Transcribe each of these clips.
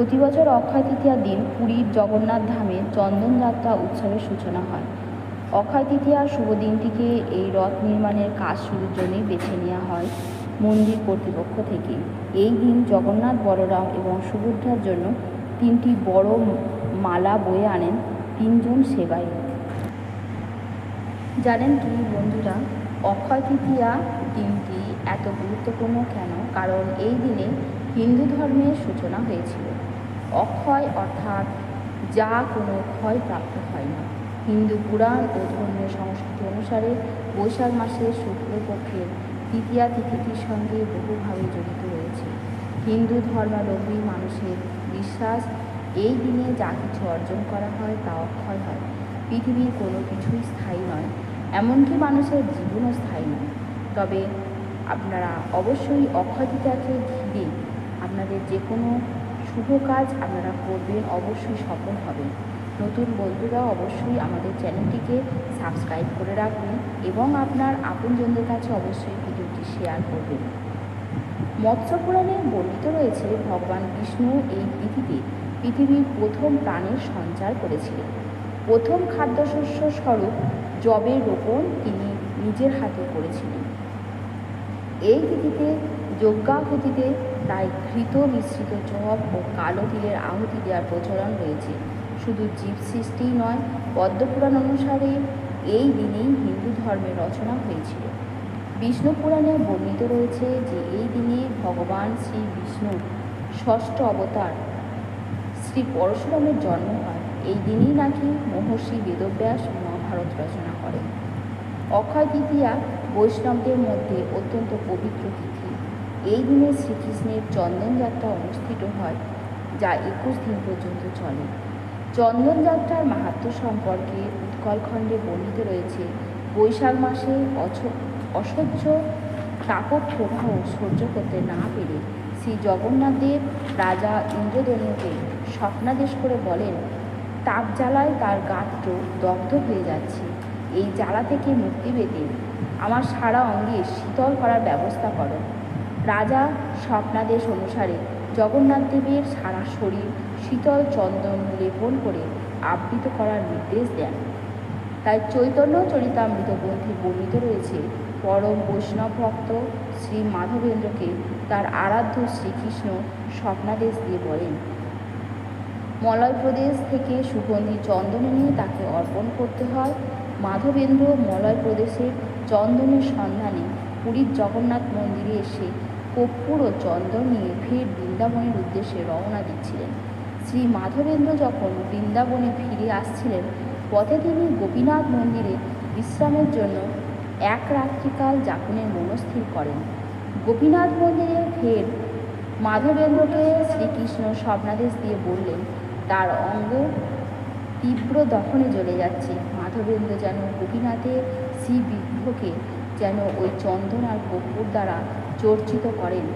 প্রতি বছর অক্ষয় তৃতীয়ার দিন পুরীর জগন্নাথ ধামে চন্দনযাত্রা উৎসবের সূচনা হয়। অক্ষয় তৃতীয়ার শুভ দিনটিকে এই রথ নির্মাণের কাজ শুরুর জন্যই বেছে নেওয়া হয় মন্দির কর্তৃপক্ষ থেকে এই দিন জগন্নাথ, বলরাম এবং সুভদ্রার জন্য তিনটি বড় মালা বয়ে আনেন তিনজন সেবাই। জানেন কি বন্ধুরা? অক্ষয় তৃতীয়া দিনটি এত গুরুত্বপূর্ণ কেন? কারণ এই দিনে হিন্দু ধর্মের সূচনা হয়েছিল। অক্ষয় অর্থাৎ যা কোনো ক্ষয় প্রাপ্ত হয় না। হিন্দু পুরাণ ও ধর্মীয় সংস্কৃতি অনুসারে বৈশাখ মাসের শুক্লপক্ষের তৃতীয়া তিথিটির সঙ্গে বহুভাবে জড়িত রয়েছে। হিন্দু ধর্মাবলম্বী মানুষের বিশ্বাস, এই দিনে যা কিছু অর্জন করা হয় তা অক্ষয় হয়। পৃথিবীর কোনো কিছুই স্থায়ী নয়, এমনকি মানুষের জীবনও স্থায়ী নয়। তবে আপনারা অবশ্যই অক্ষয় তৃতীয়াকে ঘিরে আপনাদের যে কোনো শুভ কাজ আপনারা করবেন, অবশ্যই সফল হবেন। নতুন বন্ধুরা অবশ্যই আমাদের চ্যানেলটিকে সাবস্ক্রাইব করে রাখবেন এবং আপনার আপনজনদের কাছে অবশ্যই ভিডিওটি শেয়ার করবেন। মৎস্য পুরাণে বর্ণিত রয়েছে, ভগবান বিষ্ণু এই পৃথিবীতে পৃথিবীর প্রথম প্রাণের সঞ্চার করেছিলেন। প্রথম খাদ্যশস্য স্বরূপ জবের রোপণ তিনি নিজের হাতে করেছিলেন। এই তিথিতে যজ্ঞাহুতিতে তাই ঘৃত মিশ্রিত জব ও কালো তিলের আহুতি দেওয়ার প্রচলন রয়েছে। শুধু জীব সৃষ্টিই নয় পদ্মপুরাণ অনুসারে এই দিনেই হিন্দু ধর্মের রচনা হয়েছিল। বিষ্ণু পুরাণে বর্ণিত রয়েছে যে এই দিনে ভগবান শ্রী বিষ্ণুর ষষ্ঠ অবতার শ্রী পরশুরামের জন্ম হয়। এই দিনেই নাকি মহর্ষি বেদব্যাস মহাভারত রচনা করেন। অক্ষয় তৃতীয়া বৈষ্ণবদের মধ্যে অত্যন্ত পবিত্র তিথি। এই দিনে শ্রীকৃষ্ণের চন্দনযাত্রা অনুষ্ঠিত হয়, যা একুশ দিন পর্যন্ত চলে। চন্দনযাত্রার মাহাত্ম সম্পর্কে উৎকলখণ্ডে বর্ণিত রয়েছে, বৈশাখ মাসে অসহ্য তাপপ্রবাহ সহ্য করতে না পেরে শ্রী জগন্নাথদেব রাজা ইন্দ্রদনীয়কে স্বপ্নাদেশ করে বলেন, তাপ জ্বালায় তার গাত্র দগ্ধ হয়ে যাচ্ছে। এই জ্বালা থেকে মুক্তি পেতে আমার সারা অঙ্গে শীতল করার ব্যবস্থা করো। রাজা স্বপ্নাদেশ অনুসারে জগন্নাথ দেবের সারা শরীর শীতল চন্দন লেপন করে আবৃত করার নির্দেশ দেন। তাই চৈতন্য চরিতামৃত গ্রন্থে বর্ণিত রয়েছে, পরম বৈষ্ণব ভক্ত শ্রী মাধবেন্দ্রকে তার আরাধ্য শ্রীকৃষ্ণ স্বপ্নাদেশ দিয়ে বলেন, মলয় প্রদেশ থেকে সুগন্ধি চন্দন নিয়ে তাকে অর্পণ করতে হয়। মাধবেন্দ্র মলয় প্রদেশের চন্দনের সন্ধানে পুরীর জগন্নাথ মন্দিরে এসে কর্পূর ও চন্দন নিয়ে ফের বৃন্দাবনের উদ্দেশ্যে রওনা দিচ্ছিলেন। শ্রী মাধবেন্দ্র যখন বৃন্দাবনে ফিরে আসছিলেন, পথে তিনি গোপীনাথ মন্দিরে বিশ্রামের জন্য এক রাত্রিকাল যাপনের মনস্থির করেন। গোপীনাথ মন্দিরে ফের মাধবেন্দ্রকে শ্রীকৃষ্ণ স্বপ্নাদেশ দিয়ে বললেন, তার অঙ্গ তীব্র দখনে জ্বলে যাচ্ছে। মাধবেন্দ্র যেন গোপীনাথের শ্রী যেন ওই চন্দন আর কর্পূর দ্বারা চর্চিত করেন।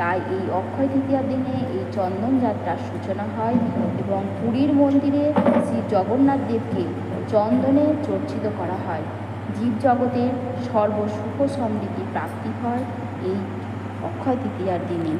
তাই এই অক্ষয় তৃতীয়ার দিনে এই চন্দন যাত্রার সূচনা হয় এবং পুরীর মন্দিরে শ্রী জগন্নাথ দেবকে চন্দনে চর্চিত করা হয়। জীবজগতের সর্বসুখ সমৃদ্ধি প্রাপ্তি হয় এই অক্ষয় তৃতীয়ার দিনে।